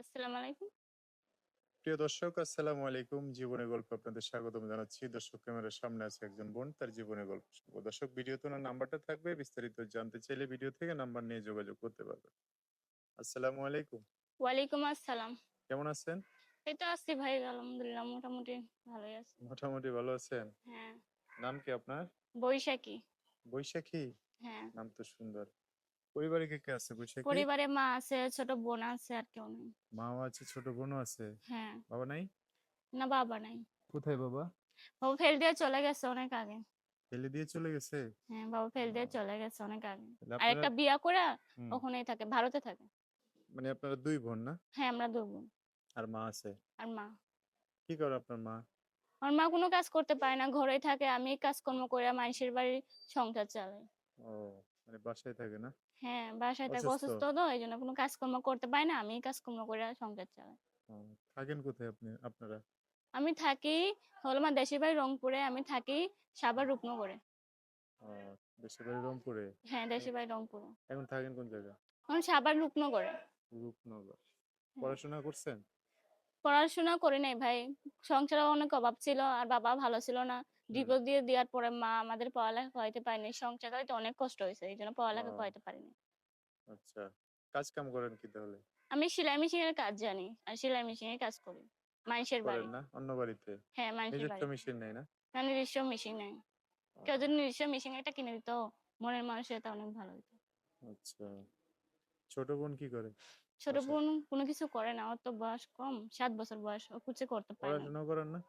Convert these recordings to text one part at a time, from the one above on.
আসসালামু আলাইকুম। প্রিয় দর্শক আসসালামু আলাইকুম। জীবনের গল্প আপনাদের স্বাগতম জানাচ্ছি। দর্শক ক্যামেরার সামনে আছে একজন বোন তার জীবনের গল্প দর্শক ভিডিওতে ওনার নাম্বারটা থাকবে। বিস্তারিত জানতে চাইলে ভিডিও থেকে নাম্বার নিয়ে যোগাযোগ করতে পারবেন। আসসালামু আলাইকুম। ওয়ালাইকুম আসসালাম। কেমন আছেন? এই তো আছি ভাই আলহামদুলিল্লাহ মোটামুটি ভালোই আছি। মোটামুটি ভালো আছেন? হ্যাঁ, নাম কি আপনার? বৈশাখী। বৈশাখী? হ্যাঁ, নাম তো সুন্দর। পরিবারে কে কে আছে বৈশাখী পরিবারে মা আছে, ছোট বোন আছে আর কেউ নেই। মাও আছে ছোট বোনও আছে হ্যাঁ, বাবা নাই না বাবা নাই। কোথায় বাবা বাবা ফেল দিয়ে চলে গেছে অনেক আগে। ফেলে দিয়ে চলে গেছে হ্যাঁ, বাবা ফেল দিয়ে চলে গেছে অনেক আগে। আর একটা বিয়া করে ওখানেই থাকে, ভারতে থাকে। মানে আপনারা দুই বোন না হ্যাঁ, আমরা দুই বোন আর মা আছে আর মা। কি করে আপনার মা আমার মা কোনো কাজ করতে পারে না, ঘরেই থাকে। আমি কাজকর্ম করে মানুষের বাড়ি সংসার চালাই। ও মানে বাসায় থাকে না? হ্যাঁ, বাসায় থাকে অসুস্থ? তো এই জন্য কোনো কাজকর্ম করতে পারে না। আমি কাজকর্ম করে সংসার চালাই। থাকেন কোথায় আপনি আপনারা? আমি থাকি হলো আমার দেশের বাড়ি রংপুরে আমি থাকি সাভার রূপনগরে। দেশের বাড়ি রংপুরে? হ্যাঁ দেশের বাড়ি রংপুরে। এখন থাকেন কোন জায়গা সাভার রূপনগরে। রূপনগর। হ্যাঁ। পড়াশোনা করছেন? পড়াশোনা করি নাই ভাই সংসারে অনেক অভাব ছিল আর বাবা ভালো ছিল না। ডিভোর্স দিয়ে দেওয়ার পরে মা আমাদের পড়ালেখা করাইতে পারেনি। সংসার চালাইতে অনেক কষ্ট হয়েছে এই জন্য পড়ালেখা করাইতে পারিনি। আচ্ছা কাজ কাম করেন কি তাহলে? আমি সেলাই মেশিনের কাজ জানি আর সেলাই মেশিনের কাজ করি। মানুষের বাড়ি। না? অন্য বাড়িতে? হ্যাঁ মানুষের বাড়ি মেশিন নেই না? না নিজস্ব মেশিন নেই। কেউ যদি নিজস্ব মেশিন একটা কিনে দিত মনের মানুষের এটা অনেক ভালো হতো আচ্ছা। ছোট বোন কি করে ছোট বোন কোনো কিছু করে না ওর তো বয়স কম সাত বছর বয়স ও কিছু করতে পারে না। পড়াশোনা করেন না?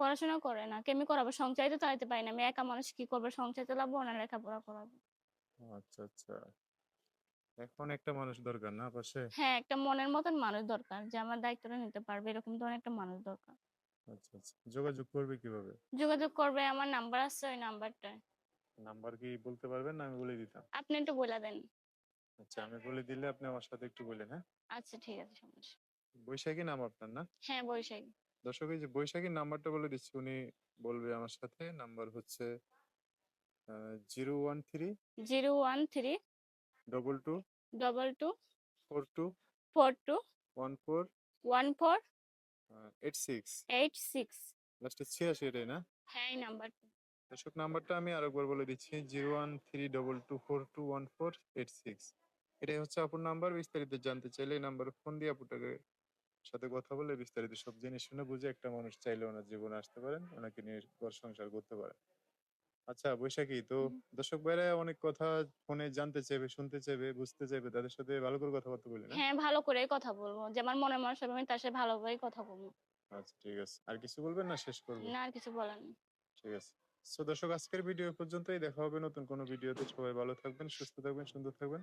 পড়াশোনা করে না কেমি করাবো? সংসারই তো চালাতে পারি না। আমি একা মানুষ কি করব? সংসার চালাবো না লেখাপড়া করাবো? আচ্ছা আচ্ছা। এখন একটা মানুষ দরকার না পাশে? হ্যাঁ একটা মনের মতন মানুষ দরকার যে আমার দায়িত্বটা নিতে পারবে এরকম ধরনের একটা মানুষ দরকার। আচ্ছা আচ্ছা। যোগাযোগ করবে কীভাবে? যোগাযোগ করবে আমার নাম্বার আছে ওই নাম্বারটায়। নাম্বার কি বলতে পারবেন না? আমি বলে দিতাম। আপনি একটু বলে দেন। আচ্ছা আমি বলে দিলে আপনি আমার সাথে একটু বলেন হ্যাঁ? আচ্ছা ঠিক আছে সমস্যা বৈশাখী নাম আপনার না? হ্যাঁ বৈশাখী। দর্শক এই যে বৈশাখীর নাম্বারটা বলে দিচ্ছি উনি বলবে আমার সাথে নাম্বার হচ্ছে zero one three zero one three double two double two four two four two one four one four eight six. Eight six. লাস্টে ছিয়াশি এটাই না? হ্যাঁ এই নাম্বারটা। দর্শক নাম্বারটা আমি আরেকবার বলে দিচ্ছি zero one three double two four two one four eight six. এটাই হচ্ছে আপুর নাম্বার বিস্তারিত জানতে চাইলে এই নাম্বারে ফোন দিয়ে আপুটাকে সাথে কথা বলে বিস্তারিত সব জিনিস শুনে বুঝে একটা মানুষ চাইলে ওনার জীবনে আসতে পারেন ওনাকে নিয়ে ঘর সংসার করতে পারেন। আচ্ছা বৈশাখী তো দর্শক ভাইরা অনেক কথা ফোনে জানতে চাইবে শুনতে চাইবে বুঝতে চাইবে তাদের সাথে ভালো করে কথাবার্তা বলি হ্যাঁ? ভালো করে কথা বলব। যে আমার মনে মানুষ হবে আমি তার সাথে ভালোভাবেই কথা বলব। আচ্ছা ঠিক আছে। আর কিছু বলবেন না? শেষ করব। না আর কিছু বলার নেই। ঠিক আছে। সো দর্শক আজকের ভিডিও পর্যন্তই। দেখা হবে নতুন কোনো ভিডিওতে। সবাই ভালো থাকবেন সুস্থ থাকবেন সুন্দর থাকবেন।